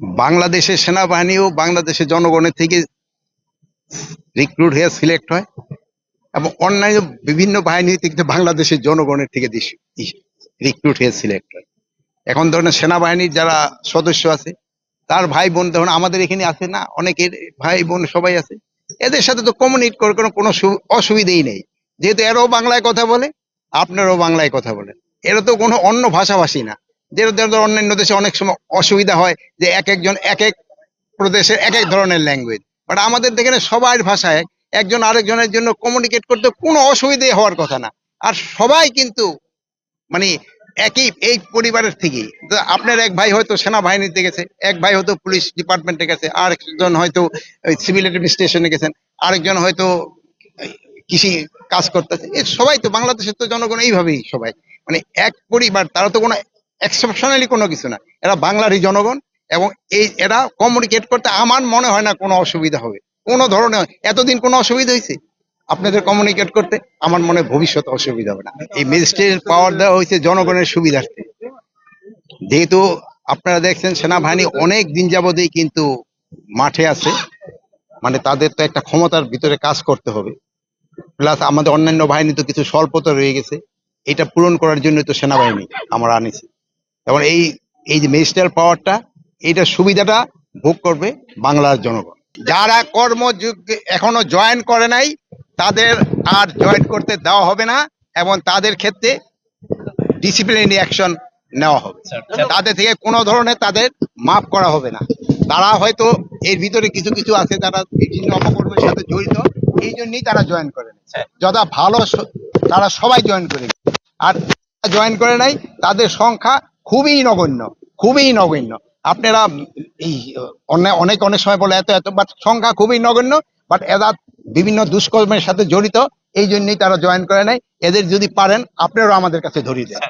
বাংলাদেশের সেনাবাহিনীও বাংলাদেশের জনগণের থেকে রিক্রুট হয়ে সিলেক্ট হয় এবং অন্যান্য বিভিন্ন বাহিনী থেকে বাংলাদেশের জনগণের থেকে রিক্রুট হয়ে সিলেক্ট হয়। এখন ধরেন সেনাবাহিনীর যারা সদস্য আছে, তার ভাই বোন ধরুন আমাদের এখানে আছে না, অনেকের ভাই বোন সবাই আছে, এদের সাথে তো কমিউনিকেট করে কোনো কোনো অসুবিধেই নেই। যেহেতু এরাও বাংলায় কথা বলে, আপনারাও বাংলায় কথা বলেন। এরা তো কোনো অন্য ভাষাভাষী না। অন্যান্য দেশে অনেক সময় অসুবিধা হয় যে এক একজন এক এক প্রদেশের এক এক ধরনের ল্যাঙ্গুয়েজ বাট আমাদের এখানে সবার ভাষায় একজন আরেকজনের জন্য কমিউনিকেট করতে কোনো অসুবিধে হওয়ার কথা না। আর সবাই কিন্তু মানে একই, এই পরিবারের থেকেই। আপনার এক ভাই হয়তো সেনাবাহিনীতে গেছে, এক ভাই হয়তো পুলিশ ডিপার্টমেন্টে গেছে আর একজন হয়তো সিভিল অ্যাডমিনিস্ট্রেশনে গেছেন, আরেকজন হয়তো কৃষি কাজ করতেছে। সবাই তো, বাংলাদেশের তো জনগণ এইভাবেই সবাই। মানে এক পরিবার, তারা তো কোনো এক্সেপশনালি কোনো কিছু না। এরা বাংলারই জনগণ এবং এই এরা কমিউনিকেট করতে আমার মনে হয় না কোনো অসুবিধা হবে। কোনো ধরনের এতদিন কোনো অসুবিধা হয়েছে? আপনাদের কমিউনিকেট করতে আমার মনে ভবিষ্যতে অসুবিধা হবে না। এই ম্যাজিস্ট্রেট পাওয়ার দেওয়া হয়েছে জনগণের সুবিধার্থে। যেহেতু আপনারা দেখছেন সেনাবাহিনী অনেক দিন যাবতেই কিন্তু মাঠে আছে। মানে তাদের তো একটা ক্ষমতার ভিতরে কাজ করতে হবে। প্লাস আমাদের অন্যান্য বাহিনী তো কিছু স্বল্পতা রয়ে গেছে। এটা পূরণ করার জন্য তো সেনাবাহিনী আমরা আনিছি। এবং এই এই যে ম্যাজিস্ট্রেট পাওয়ারটা এইটার সুবিধাটা ভোগ করবে বাংলার জনগণ। যারা কর্মযুগ এখনও জয়েন করে নাই তাদের আর জয়েন করতে দেওয়া হবে না এবং তাদের ক্ষেত্রে ডিসিপ্লিনারি অ্যাকশন নেওয়া হবে। তাদের থেকে কোনো ধরনের তাদের মাফ করা হবে না। তারা হয়তো এর ভিতরে কিছু কিছু আছে যারা বিভিন্ন অপকর্মের সাথে জড়িত এই জন্যই তারা জয়েন করে নিচ্ছে যথা ভালো তারা সবাই জয়েন করে আর জয়েন করে নাই তাদের সংখ্যা খুবই নগণ্য খুবই নগণ্য। আপনারা এই, অনেক অনেক সময় বলে এত এত বাট সংখ্যা খুবই নগণ্য বাট এরা বিভিন্ন দুষ্কর্মের সাথে জড়িত, এই জন্যই তারা জয়েন করে নেয় এদের যদি পারেন, আপনারাও আমাদের কাছে ধরিয়ে দেন।